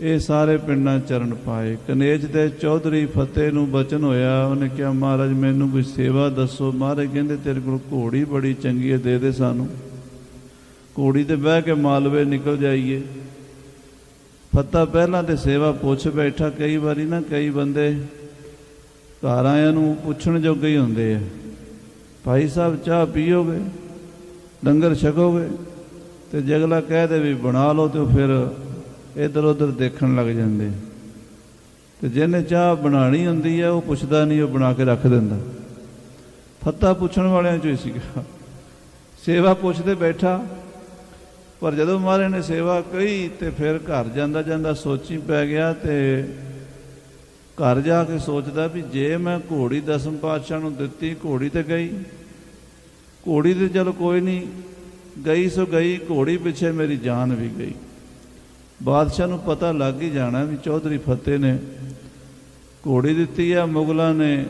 ਇਹ ਸਾਰੇ ਪਿੰਡਾਂ ਚਰਨ ਪਾਏ। ਕਨੇਜ ਦੇ ਚੌਧਰੀ ਫਤਿਹ ਨੂੰ ਬਚਨ ਹੋਇਆ। ਉਹਨੇ ਕਿਹਾ, ਮਹਾਰਾਜ, ਮੈਨੂੰ ਕੋਈ ਸੇਵਾ ਦੱਸੋ। ਮਹਾਰਾਜ ਕਹਿੰਦੇ, ਤੇਰੇ ਕੋਲ ਘੋੜੀ ਬੜੀ ਚੰਗੀ ਹੈ, ਦੇ ਦੇ ਸਾਨੂੰ। ਘੋੜੀ ਤੇ ਬਹਿ ਕੇ ਮਾਲਵੇ ਨਿਕਲ ਜਾਈਏ। ਫੱਤਾ ਪਹਿਲਾਂ ਤੇ ਸੇਵਾ ਪੁੱਛ ਬੈਠਾ। ਕਈ ਵਾਰੀ ਨਾ ਕਈ ਬੰਦੇ ਘਰ ਆਇਆਂ ਨੂੰ ਪੁੱਛਣ ਜੋਗੇ ਹੀ ਹੁੰਦੇ ਆ। ਭਾਈ ਸਾਹਿਬ, ਚਾਹ ਪੀਓਗੇ? ਲੰਗਰ ਛਕੋਗੇ? ਤੇ ਜਗਲਾ ਕਹਿ ਦੇ ਵੀ ਬਣਾ ਲਓ ਤੇ ਉਹ ਫਿਰ ਇਧਰ ਉਧਰ ਦੇਖਣ ਲੱਗ ਜਾਂਦੇ। ਤੇ ਜਿਹਨੇ ਚਾਹ ਬਣਾਣੀ ਹੁੰਦੀ ਹੈ, ਉਹ ਪੁੱਛਦਾ ਨਹੀਂ, ਉਹ ਬਣਾ ਕੇ ਰੱਖ ਦਿੰਦਾ। ਫੱਤਾ ਪੁੱਛਣ ਵਾਲਿਆਂ ਚੋਂ ਹੀ ਸੀਗਾ। ਸੇਵਾ ਪੁੱਛਦੇ ਬੈਠਾ। ਪਰ ਜਦੋਂ ਮਹਾਰਾਜ ਨੇ ਸੇਵਾ ਕਹੀ, ਤੇ ਫਿਰ ਘਰ ਜਾਂਦਾ ਜਾਂਦਾ ਸੋਚੀ ਪੈ ਗਿਆ ਤੇ ਘਰ ਜਾ ਕੇ ਸੋਚਦਾ ਵੀ ਜੇ ਮੈਂ ਘੋੜੀ ਦਸਮ ਪਾਤਸ਼ਾਹ ਨੂੰ ਦਿੱਤੀ, ਘੋੜੀ ਤੇ ਗਈ। ਘੋੜੀ ਤੇ ਚਲੋ ਕੋਈ ਨਹੀਂ, ਗਈ ਸੋ ਗਈ, ਘੋੜੀ ਪਿੱਛੇ ਮੇਰੀ ਜਾਨ ਵੀ ਗਈ। ਬਾਦਸ਼ਾਹ ਨੂੰ ਪਤਾ ਲੱਗ ਹੀ ਜਾਣਾ ਵੀ ਚੌਧਰੀ ਫਤਿਹ ਨੇ ਘੋੜੀ ਦਿੱਤੀ ਆ, ਮੁਗਲਾਂ ਨੇ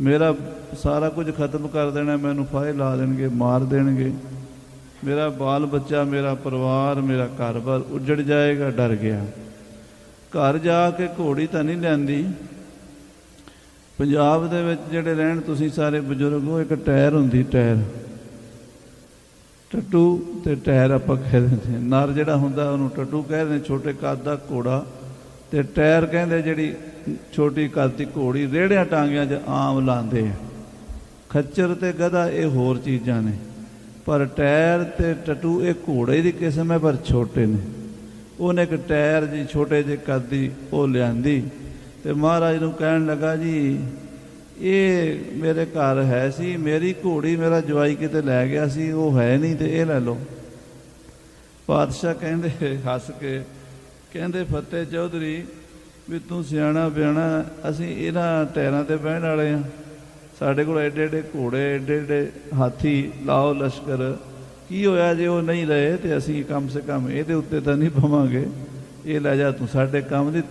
ਮੇਰਾ ਸਾਰਾ ਕੁਝ ਖਤਮ ਕਰ ਦੇਣਾ, ਮੈਨੂੰ ਫਾਹੇ ਲਾ ਦੇਣਗੇ, ਮਾਰ ਦੇਣਗੇ। ਮੇਰਾ ਬਾਲ ਬੱਚਾ, ਮੇਰਾ ਪਰਿਵਾਰ, ਮੇਰਾ ਘਰ-ਬਾਰ ਉੱਜੜ ਜਾਏਗਾ, ਡਰ ਗਿਆ। ਘਰ ਜਾ ਕੇ ਘੋੜੀ ਤਾਂ ਨਹੀਂ ਲੈਂਦੀ ਪੰਜਾਬ ਦੇ ਵਿੱਚ ਜਿਹੜੇ ਰਹਿਣ ਤੁਸੀਂ ਸਾਰੇ ਬਜ਼ੁਰਗ ਹੋ, ਇੱਕ ਟਾਇਰ ਹੁੰਦੀ, ਟਾਇਰ। ਟੱਟੂ ਤੇ ਟਾਇਰ ਆਪਾਂ ਕਹਿ ਦਿੰਦੇ ਨਰ ਜਿਹੜਾ ਹੁੰਦਾ, ਉਹਨੂੰ ਟੱਟੂ ਕਹਿੰਦੇ ਨੇ ਛੋਟੇ ਕੱਦ ਦਾ ਘੋੜਾ ਤੇ ਟਾਇਰ ਕਹਿੰਦੇ ਜਿਹੜੀ ਛੋਟੀ ਕੱਦ ਦੀ ਘੋੜੀ, ਰੇੜਿਆਂ ਟਾਂਗਿਆਂ 'ਚ ਆਮ ਲਾਉਂਦੇ ਆ। ਖੱਚਰ ਤੇ ਗਧਾ ਇਹ ਹੋਰ ਚੀਜ਼ਾਂ ਨੇ। ਪਰ ਟਾਇਰ ਤੇ ਟੱਟੂ ਇਹ ਘੋੜੇ ਦੀ ਕਿਸਮ ਹੈ, ਪਰ ਛੋਟੇ ਨੇ। ਉਹਨੇ ਇੱਕ ਟਾਇਰ ਜੀ, ਛੋਟੇ ਜਿਹੇ ਕੱਦ ਦੀ ਉਹ ਲਿਆਂਦੀ ਤੇ ਮਹਾਰਾਜ ਨੂੰ ਕਹਿਣ ਲੱਗਾ ਜੀ ਇਹ ਮੇਰੇ ਘਰ ਹੈ ਸੀ, ਮੇਰੀ ਘੋੜੀ ਮੇਰਾ ਜਵਾਈ ਕਿਤੇ ਲੈ ਗਿਆ ਸੀ, ਉਹ ਹੈ ਨਹੀਂ ਤੇ ਇਹ ਲੈ ਲਓ। ਪਾਤਸ਼ਾਹ ਕਹਿੰਦੇ, ਹੱਸ ਕੇ ਕਹਿੰਦੇ, ਫਤਿਹ ਚੌਧਰੀ, ਵੀ ਤੂੰ ਸਿਆਣਾ ਬਿਆਣਾ, ਅਸੀਂ ਇਹਨਾਂ ਟੈਰਾਂ ਤੇ ਬਹਿਣ ਵਾਲੇ ਆ। ਸਾਡੇ ਕੋਲ ਐਡੇ ਐਡੇ ਘੋੜੇ, ਐਡੇ ਐਡੇ ਹਾਥੀ, ਲਾਓ ਲਸ਼ਕਰ। ਕੀ ਹੋਇਆ ਜੇ ਉਹ ਨਹੀਂ ਰਹੇ ਤੇ ਅਸੀਂ ਕਮ ਸੇ ਕਮ ਇਹਦੇ ਉੱਤੇ ਤਾਂ ਨਹੀਂ ਪਵਾਂਗੇ। ਇਹ ਲੈ ਜਾ ਤੂੰ, ਸਾਡੇ ਕੰਮ ਦੀ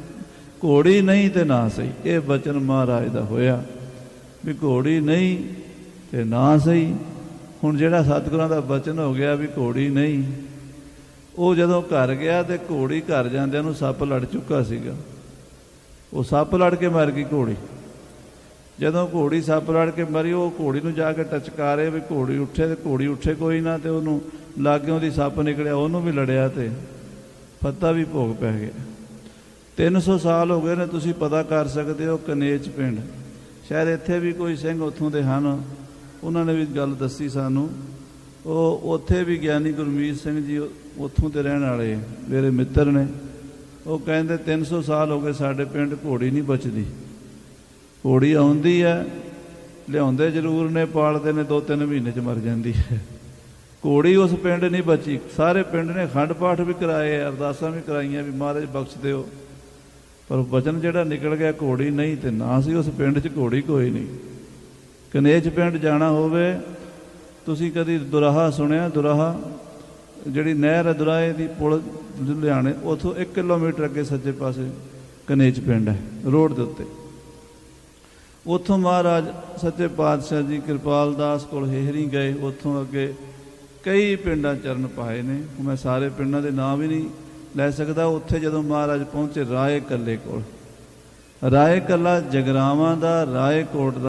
ਘੋੜੀ ਨਹੀਂ ਤੇ ਨਾ ਸਹੀ। ਇਹ ਬਚਨ ਮਹਾਰਾਜ ਦਾ ਹੋਇਆ। ਵੀ ਘੋੜੀ ਨਹੀਂ ਤੇ ਨਾ ਸਹੀ। ਹੁਣ ਜਿਹੜਾ ਸਤਿਗੁਰਾਂ ਦਾ ਬਚਨ ਹੋ ਗਿਆ ਵੀ ਘੋੜੀ ਨਹੀਂ, ਉਹ ਜਦੋਂ ਘਰ ਗਿਆ ਤੇ ਘੋੜੀ ਘਰ ਜਾਂਦਿਆਂ ਨੂੰ ਸੱਪ ਲੜ ਚੁੱਕਾ ਸੀਗਾ। ਉਹ ਸੱਪ ਲੜ ਕੇ ਮਰ ਗਈ ਘੋੜੀ। ਜਦੋਂ ਘੋੜੀ ਸੱਪ ਲੜ ਕੇ ਮਰੀ, ਉਹ ਘੋੜੀ ਨੂੰ ਜਾ ਕੇ ਟਚਕਾਰੇ ਵੀ ਘੋੜੀ ਉੱਠੇ ਤੇ ਘੋੜੀ ਉੱਠੇ ਕੋਈ ਨਾ ਤੇ ਉਹਨੂੰ ਲਾਗਿਓਂ ਦੀ ਸੱਪ ਨਿਕਲਿਆ, ਉਹਨੂੰ ਵੀ ਲੜਿਆ ਤੇ ਫੱਤਾ ਵੀ ਭੋਗ ਪੈ ਗਿਆ। 300 ਸਾਲ ਹੋ ਗਏ ਨੇ ਤੁਸੀਂ ਪਤਾ ਕਰ ਸਕਦੇ ਹੋ ਕਨੇਚ ਪਿੰਡ। ਸ਼ਾਇਦ ਇੱਥੇ ਵੀ ਕੋਈ ਸਿੰਘ ਉੱਥੋਂ ਦੇ ਹਨ। ਉਹਨਾਂ ਨੇ ਵੀ ਗੱਲ ਦੱਸੀ ਸਾਨੂੰ। ਉਹ ਉੱਥੇ ਵੀ ਗਿਆਨੀ ਗੁਰਮੀਤ ਸਿੰਘ ਜੀ ਉੱਥੋਂ ਦੇ ਰਹਿਣ ਵਾਲੇ ਮੇਰੇ ਮਿੱਤਰ ਨੇ। ਉਹ ਕਹਿੰਦੇ 300 ਸਾਲ ਹੋ ਗਏ ਸਾਡੇ ਪਿੰਡ ਘੋੜੀ ਨਹੀਂ ਬਚਦੀ। ਘੋੜੀ ਆਉਂਦੀ ਹੈ, ਲਿਆਉਂਦੇ ਜ਼ਰੂਰ ਨੇ, ਪਾਲਦੇ ਨੇ ਦੋ ਤਿੰਨ ਮਹੀਨੇ ਚ ਮਰ ਜਾਂਦੀ ਹੈ। ਘੋੜੀ ਉਸ ਪਿੰਡ ਨਹੀਂ ਬਚੀ। ਸਾਰੇ ਪਿੰਡ ਨੇ ਖੰਡ ਪਾਠ ਵੀ ਕਰਾਏ, ਅਰਦਾਸਾਂ ਵੀ ਕਰਾਈਆਂ ਵੀ ਮਹਾਰਾਜ ਬਖਸ਼ ਦਿਓ। ਪਰ ਵਚਨ ਜਿਹੜਾ ਨਿਕਲ ਗਿਆ ਘੋੜੀ ਨਹੀਂ ਤੇ ਨਾ ਸੀ ਉਸ ਪਿੰਡ 'ਚ ਘੋੜੀ ਕੋਈ ਨਹੀਂ। ਕਨੇਜ ਪਿੰਡ ਜਾਣਾ ਹੋਵੇ, ਤੁਸੀਂ ਕਦੀ ਦੁਰਾਹਾ ਸੁਣਿਆ? ਦੁਰਾਹਾ ਜਿਹੜੀ ਨਹਿਰ ਹੈ, ਦੁਰਾਹੇ ਦੀ ਪੁਲ ਲੁਧਿਆਣੇ, ਉਥੋਂ 1 ਕਿਲੋਮੀਟਰ ਅੱਗੇ ਸੱਜੇ ਪਾਸੇ ਕਨੇਜ ਪਿੰਡ ਹੈ, ਰੋਡ ਦੇ ਉੱਤੇ। ਉਥੋਂ ਮਹਾਰਾਜ ਸੱਚੇ ਪਾਤਸ਼ਾਹ ਜੀ ਕਿਰਪਾਲ ਦਾਸ ਕੋਲ ਹੇਹਰੀ ਗਏ, ਉਥੋਂ ਅੱਗੇ ਕਈ ਪਿੰਡਾਂ ਚਰਨ ਪਾਏ ਨੇ। ਮੈਂ ਸਾਰੇ ਪਿੰਡਾਂ ਦੇ ਨਾਮ ਵੀ ਨਹੀਂ ਲੈ ਸਕਦਾ ਉੱਥੇ ਜਦੋਂ ਮਹਾਰਾਜ ਪਹੁੰਚੇ ਰਾਏ ਕੱਲੇ ਕੋਲ। ਰਾਏ ਕੱਲਾ ਜਗਰਾਵਾਂ ਦਾ, ਰਾਏ ਕੋਟ ਦਾ